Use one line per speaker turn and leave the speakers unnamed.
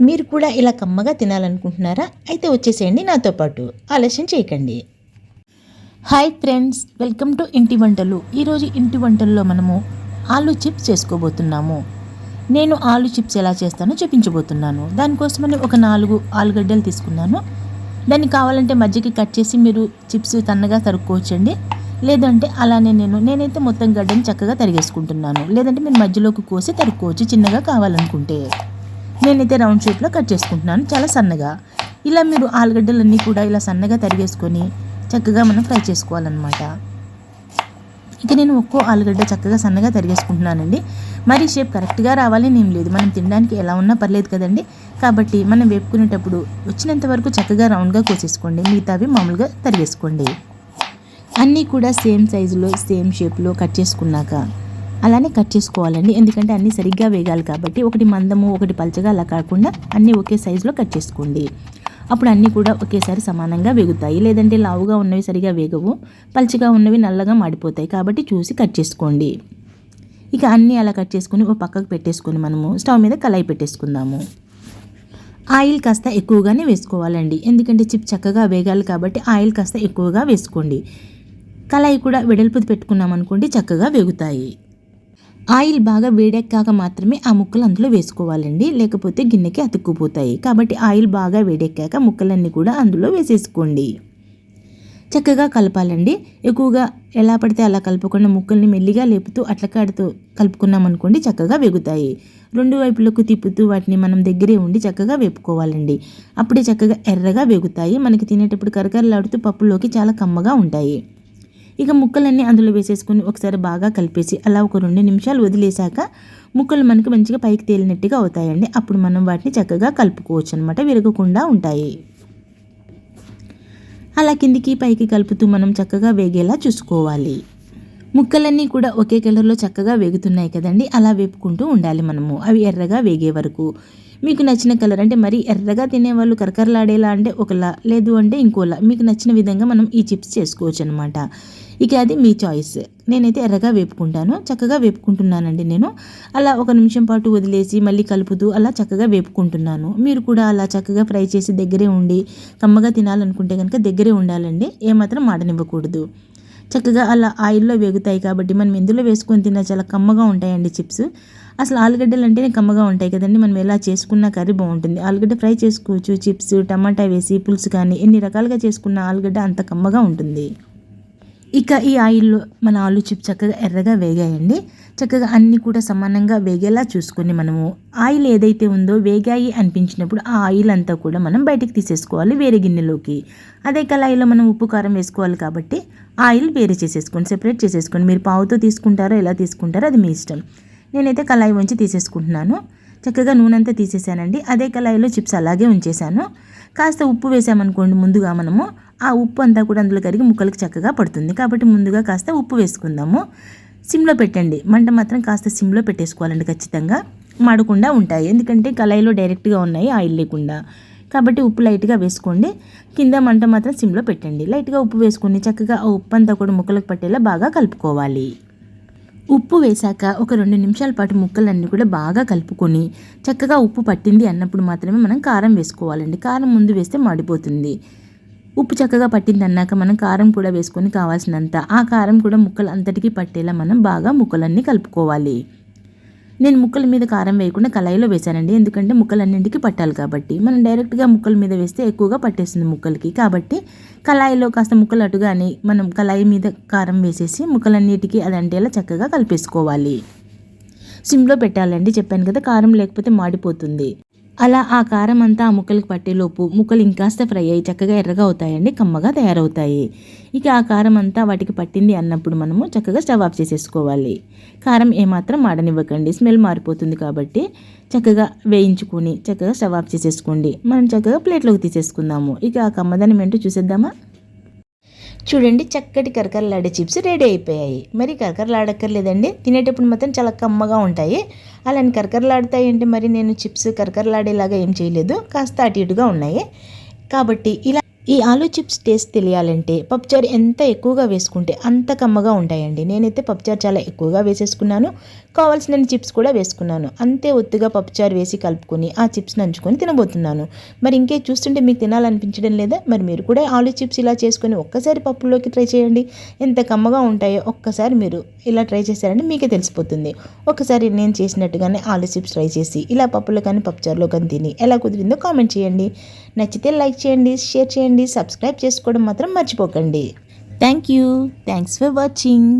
మీరు కూడా ఇలా కమ్మగా తినాలనుకుంటున్నారా? అయితే వచ్చేసేయండి నాతో పాటు. ఆలస్యం చేయకండి. హాయ్ ఫ్రెండ్స్ వెల్కమ్ టు ఇంటి వంటలు. ఈరోజు ఇంటి వంటల్లో మనము ఆలు చిప్స్ చేసుకోబోతున్నాము. నేను ఆలు చిప్స్ ఎలా చేస్తానో చూపించబోతున్నాను. దానికోసమని ఒక నాలుగు ఆలుగడ్డలు తీసుకున్నాను. దాన్ని కావాలంటే మధ్యకి కట్ చేసి మీరు చిప్స్ తన్నగా తరుక్కోవచ్చండి. లేదంటే అలానే నేను నేనైతే మొత్తం గడ్డని చక్కగా తరిగేసుకుంటున్నాను. లేదంటే మీరు మధ్యలోకి కోసి తరుక్కోవచ్చు చిన్నగా కావాలనుకుంటే. నేనైతే రౌండ్ షేప్లో కట్ చేసుకుంటున్నాను. చాలా సన్నగా. ఇలా మీరు ఆలుగడ్డలన్నీ కూడా ఇలా సన్నగా తరిగేసుకొని చక్కగా మనం ఫ్రై చేసుకోవాలన్నమాట. ఇక నేను ఒక్కో ఆలుగడ్డ చక్కగా సన్నగా తరిగేసుకుంటున్నానండి. మరి షేప్ కరెక్ట్గా రావాలని ఏం లేదు. మనం తినడానికి ఎలా ఉన్నా పర్లేదు కదండి. కాబట్టి మనం వేపుకునేటప్పుడు వచ్చినంత వరకు చక్కగా రౌండ్గా కోసేసుకోండి. మిగతావి మామూలుగా తరిగేసుకోండి. అన్నీ కూడా సేమ్ సైజులో సేమ్ షేప్లో కట్ చేసుకున్నాక అలానే కట్ చేసుకోవాలండి. ఎందుకంటే అన్నీ సరిగ్గా వేగాలి కాబట్టి ఒకటి మందము ఒకటి పలచగా అలా కాకుండా అన్నీ ఒకే సైజులో కట్ చేసుకోండి. అప్పుడు అన్నీ కూడా ఒకేసారి సమానంగా వేగుతాయి. లేదంటే లావుగా ఉన్నవి సరిగా వేగవు పలచగా ఉన్నవి నల్లగా మాడిపోతాయి కాబట్టి చూసి కట్ చేసుకోండి. ఇక అన్నీ అలా కట్ చేసుకుని ఒక పక్కకు పెట్టేసుకుని మనము స్టవ్ మీద కళాయి పెట్టేసుకుందాము. ఆయిల్ కాస్త ఎక్కువగానే వేసుకోవాలండి. ఎందుకంటే చిప్ చక్కగా వేగాలి కాబట్టి ఆయిల్ కాస్త ఎక్కువగా వేసుకోండి. కళాయి కూడా వెడల్పుది పెట్టుకున్నాం అనుకోండి చక్కగా వేగుతాయి. ఆయిల్ బాగా వేడెక్కాక మాత్రమే ఆ ముక్కలు అందులో వేసుకోవాలండి. లేకపోతే గిన్నెకి అతుక్కుపోతాయి. కాబట్టి ఆయిల్ బాగా వేడెక్కాక ముక్కలన్నీ కూడా అందులో వేసేసుకోండి. చక్కగా కలపాలండి. ఎక్కువగా ఎలా పడితే అలా కలపకుండా ముక్కల్ని మెల్లిగా లేపుతూ అట్లకాడుతూ కలుపుకున్నాం అనుకోండి చక్కగా వేగుతాయి. రెండు వైపులకు తిప్పుతూ వాటిని మనం దగ్గరే ఉండి చక్కగా వేపుకోవాలండి. అప్పుడే చక్కగా ఎర్రగా వేగుతాయి. మనకి తినేటప్పుడు కరకరలాడుతూ పప్పులోకి చాలా కమ్మగా ఉంటాయి. ఇక ముక్కలన్నీ అందులో వేసేసుకొని ఒకసారి బాగా కలిపేసి అలా ఒక రెండు నిమిషాలు వదిలేశాక ముక్కలు మనకు మంచిగా పైకి తేలినట్టుగా అవుతాయండి. అప్పుడు మనం వాటిని చక్కగా కలుపుకోవచ్చు అనమాట విరగకుండా ఉంటాయి. అలా కిందికి పైకి కలుపుతూ మనం చక్కగా వేగేలా చూసుకోవాలి. ముక్కలన్నీ కూడా ఒకే కలర్లో చక్కగా వేగుతున్నాయి కదండి. అలా వేపుకుంటూ ఉండాలి మనము. అవి ఎర్రగా వేగే వరకు. మీకు నచ్చిన కలర్ అంటే మరి ఎర్రగా తినేవాళ్ళు కరకరలాడేలా అంటే ఒకలా లేదు అంటే ఇంకోలా. మీకు నచ్చిన విధంగా మనం ఈ చిప్స్ చేసుకోవచ్చు అనమాట ఇక అది మీ చాయిస్. నేనైతే ఎర్రగా వేపుకుంటాను. చక్కగా వేపుకుంటున్నానండి నేను. అలా ఒక నిమిషం పాటు వదిలేసి మళ్ళీ కలుపుతూ అలా చక్కగా వేపుకుంటున్నాను. మీరు కూడా అలా చక్కగా ఫ్రై చేసి దగ్గరే ఉండి కమ్మగా తినాలనుకుంటే కనుక దగ్గరే ఉండాలండి. ఏమాత్రం మాడనివ్వకూడదు. చక్కగా అలా ఆయిల్లో వేగుతాయి కాబట్టి మనం ఇందులో వేసుకొని తిన్నా చాలా కమ్మగా ఉంటాయండి చిప్స్. అసలు ఆలుగడ్డలు అంటేనే కమ్మగా ఉంటాయి కదండి. మనం ఎలా చేసుకున్న కర్రీ బాగుంటుంది. ఆలుగడ్డ ఫ్రై చేసుకోవచ్చు చిప్స్ టమాటా వేసి పులుసు కానీ ఎన్ని రకాలుగా చేసుకున్న ఆలుగడ్డ అంత కమ్మగా ఉంటుంది. ఇక ఈ ఆయిల్లో మన ఆలు చిప్ చక్కగా ఎర్రగా వేగాయండి. చక్కగా అన్నీ కూడా సమానంగా వేగేలా చూసుకొని మనము ఆయిల్ ఏదైతే ఉందో వేగాయి అనిపించినప్పుడు ఆ ఆయిల్ అంతా కూడా మనం బయటికి తీసేసుకోవాలి వేరే గిన్నెలోకి. అదే కళాయిలో మనం ఉప్పు కారం వేసుకోవాలి కాబట్టి ఆయిల్ వేరే చేసేసుకోండి సెపరేట్ చేసేసుకోండి. మీరు పావుతో తీసుకుంటారో ఎలా తీసుకుంటారో అది మీ ఇష్టం. నేనైతే కళాయి ఉంచి తీసేసుకుంటున్నాను. చక్కగా నూనె అంతా తీసేసానండి. అదే కళాయిలో చిప్స్ అలాగే ఉంచేశాను. కాస్త ఉప్పు వేసామనుకోండి ముందుగా మనము ఆ ఉప్పు అంతా కూడా అందులో కరిగి ముక్కలకు చక్కగా పడుతుంది. కాబట్టి ముందుగా కాస్త ఉప్పు వేసుకుందాము. సిమ్లో పెట్టండి. మంట మాత్రం కాస్త సిమ్లో పెట్టేసుకోవాలండి ఖచ్చితంగా. మాడకుండా ఉంటాయి. ఎందుకంటే కళాయిలో డైరెక్ట్గా ఉన్నాయి ఆయిల్ లేకుండా. కాబట్టి ఉప్పు లైట్గా వేసుకోండి. కింద మంట మాత్రం సిమ్లో పెట్టండి. లైట్గా ఉప్పు వేసుకొని చక్కగా ఆ ఉప్పు అంతా కూడా ముక్కలకు పట్టేలా బాగా కలుపుకోవాలి. ఉప్పు వేశాక ఒక రెండు నిమిషాల పాటు ముక్కలన్నీ కూడా బాగా కలుపుకొని చక్కగా ఉప్పు పట్టింది అన్నప్పుడు మాత్రమే మనం కారం వేసుకోవాలండి. కారం ముందు వేస్తే మాడిపోతుంది. ఉప్పు చక్కగా పట్టింది అన్నాక మనం కారం కూడా వేసుకొని కావాల్సినంత ఆ కారం కూడా ముక్కలు అంతటికీ పట్టేలా మనం బాగా ముక్కలన్నీ కలుపుకోవాలి. నేను ముక్కల మీద కారం వేయకుండా కళాయిలో వేశానండి. ఎందుకంటే ముక్కలన్నింటికి పట్టాలి కాబట్టి. మనం డైరెక్ట్గా ముక్కల మీద వేస్తే ఎక్కువగా పట్టేస్తుంది ముక్కలకి. కాబట్టి కళాయిలో కాస్త ముక్కలు అటుగానే మనం కళాయి మీద కారం వేసేసి ముక్కలన్నిటికీ అది అంటేలా చక్కగా కలిపేసుకోవాలి. సిమ్లో పెట్టాలండి. చెప్పాను కదా కారం లేకపోతే మాడిపోతుంది. అలా ఆ కారం అంతా ఆ ముక్కలకి పట్టేలోపు ముక్కలు ఇంకాస్త ఫ్రై అయ్యి చక్కగా ఎర్రగా అవుతాయండి కమ్మగా తయారవుతాయి. ఇక ఆ కారం అంతా వాటికి పట్టింది అన్నప్పుడు మనము చక్కగా స్టవ్ ఆఫ్ చేసేసుకోవాలి. కారం ఏమాత్రం మాడనివ్వకండి స్మెల్ మారిపోతుంది కాబట్టి చక్కగా వేయించుకొని చక్కగా స్టవ్ ఆఫ్ చేసేసుకోండి. మనం చక్కగా ప్లేట్లోకి తీసేసుకుందాము. ఇక ఆ కమ్మదనం ఏంటో చూసేద్దామా? చూడండి చక్కటి కరకరలాడే చిప్స్ రెడీ అయిపోయాయి. మరి కరకరలాడక్కర్లేదండి. తినేటప్పుడు మాత్రం చాలా కమ్మగా ఉంటాయి. అలాని కరకరలాడతాయి అంటే మరి నేను చిప్స్ కరకరలాడేలాగా ఏం చేయలేదు. కాస్త అటు ఇటుగా ఉన్నాయి. కాబట్టి ఇలా ఈ ఆలూ చిప్స్ టేస్ట్ తెలియాలంటే పప్పుచారు ఎంత ఎక్కువగా వేసుకుంటే అంత కమ్మగా ఉంటాయండి. నేనైతే పప్పుచారు చాలా ఎక్కువగా వేసేసుకున్నాను. కావాల్సిన చిప్స్ కూడా వేసుకున్నాను. అంతే ఒత్తుగా పప్పుచారు వేసి కలుపుకొని ఆ చిప్స్ నంచుకొని తినబోతున్నాను. మరి ఇంకే చూస్తుంటే మీకు తినాలనిపించడం లేదా? మరి మీరు కూడా ఆలూ చిప్స్ ఇలా చేసుకొని ఒక్కసారి పప్పులోకి ట్రై చేయండి. ఎంత కమ్మగా ఉంటాయో ఒక్కసారి మీరు ఇలా ట్రై చేశారంటే మీకే తెలిసిపోతుంది. ఒకసారి నేను చేసినట్టుగానే ఆలూ చిప్స్ ట్రై చేసి ఇలా పప్పులో కానీ పప్పుచారులో కానీ తిని ఎలా కుదిరిందో కామెంట్ చేయండి. నచ్చితే లైక్ చేయండి షేర్ చేయండి. చేయండి సబ్స్క్రైబ్ చేసుకోవడం మాత్రం మర్చిపోకండి. Thank you thanks for watching